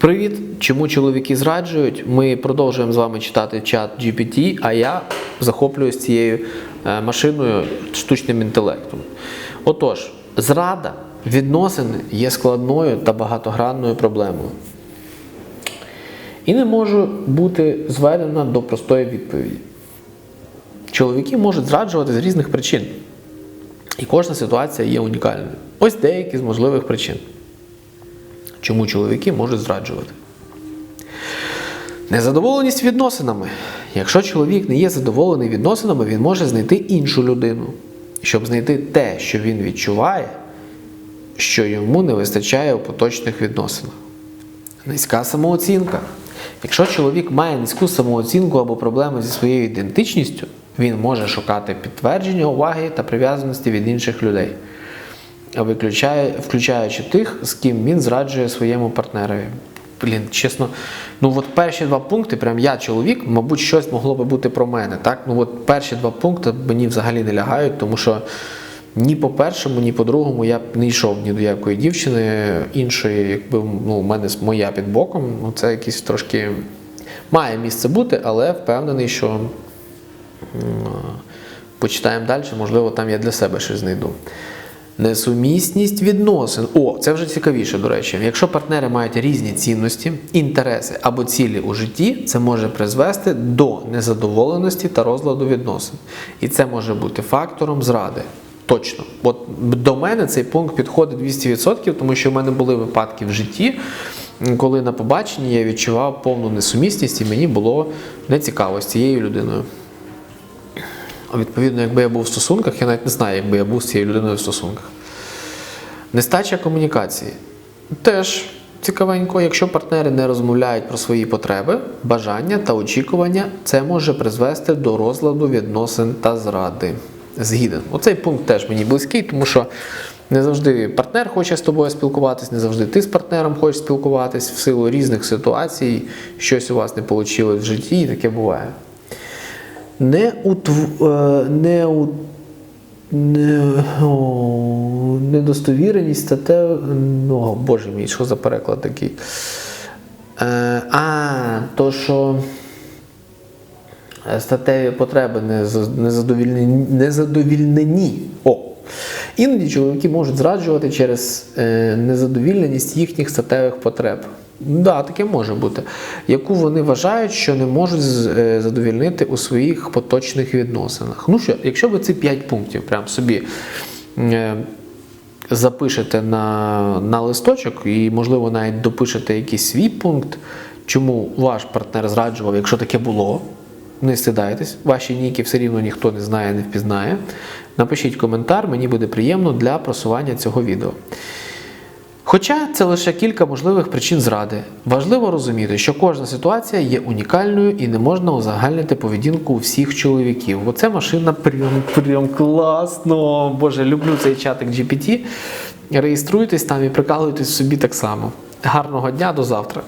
Привіт! Чому чоловіки зраджують? Ми продовжуємо з вами читати чат GPT, а я захоплююсь цією е, машиною штучним інтелектом. Отож, зрада відносини є складною та багатогранною проблемою. І не може бути зведена до простої відповіді. Чоловіки можуть зраджувати з різних причин. І кожна ситуація є унікальною. Ось деякі з можливих причин. Чому чоловіки можуть зраджувати? Незадоволеність відносинами. Якщо чоловік не є задоволений відносинами, він може знайти іншу людину, щоб знайти те, що він відчуває, що йому не вистачає у поточних відносинах. Низька самооцінка. Якщо чоловік має низьку самооцінку або проблеми зі своєю ідентичністю, він може шукати підтвердження уваги та прив'язаності від інших людей, виключає, включаючи тих, з ким він зраджує своєму партнерові. Блін, чесно, ну от перші два пункти, прям я чоловік, мабуть, щось могло би бути про мене. Так? Ну от перші два пункти мені взагалі не лягають, тому що ні по першому, ні по другому я б не йшов ні до якої дівчини іншої, якби ну, у мене моя під боком, ну це якийсь трошки має місце бути, але впевнений, що почитаємо далі, можливо, там я для себе щось знайду. Несумісність відносин. О, це вже цікавіше, до речі. Якщо партнери мають різні цінності, інтереси або цілі у житті, це може призвести до незадоволеності та розладу відносин. І це може бути фактором зради. Точно. От до мене цей пункт підходить 200%, тому що в мене були випадки в житті, коли на побаченні я відчував повну несумісність і мені було нецікаво з цією людиною. Відповідно, якби я був в стосунках, я навіть не знаю, якби я був з цією людиною в стосунках. Нестача комунікації. Теж цікавенько, якщо партнери не розмовляють про свої потреби, бажання та очікування, це може призвести до розладу відносин та зради. Згіден. Оцей пункт теж мені близький, тому що не завжди партнер хоче з тобою спілкуватись, не завжди ти з партнером хочеш спілкуватись в силу різних ситуацій, щось у вас не вийшло в житті, і таке буває. Не утв... е, не у... не... О, недостовіреність стате... Ну, о, боже мій, що за переклад такий? Е, а, то що е, статеві потреби не, за- не, задовільнені. О. Іноді чоловіки можуть зраджувати через е, незадовільненість їхніх статевих потреб. Да, таке може бути, яку вони вважають, що не можуть е, задовільнити у своїх поточних відносинах. Ну що, якщо ви ці 5 пунктів прям собі е, запишете на, на листочок і, можливо, навіть допишете якийсь свій пункт, чому ваш партнер зраджував, якщо таке було. Не стидайтесь, ваші ніки все рівно ніхто не знає, не впізнає. Напишіть коментар, мені буде приємно для просування цього відео. Хоча це лише кілька можливих причин зради, важливо розуміти, що кожна ситуація є унікальною і не можна узагальнити поведінку всіх чоловіків. Оце машина прям, прям класно. Боже, люблю цей чатик GPT. Реєструйтесь там і прикалуйтесь собі так само. Гарного дня, до завтра.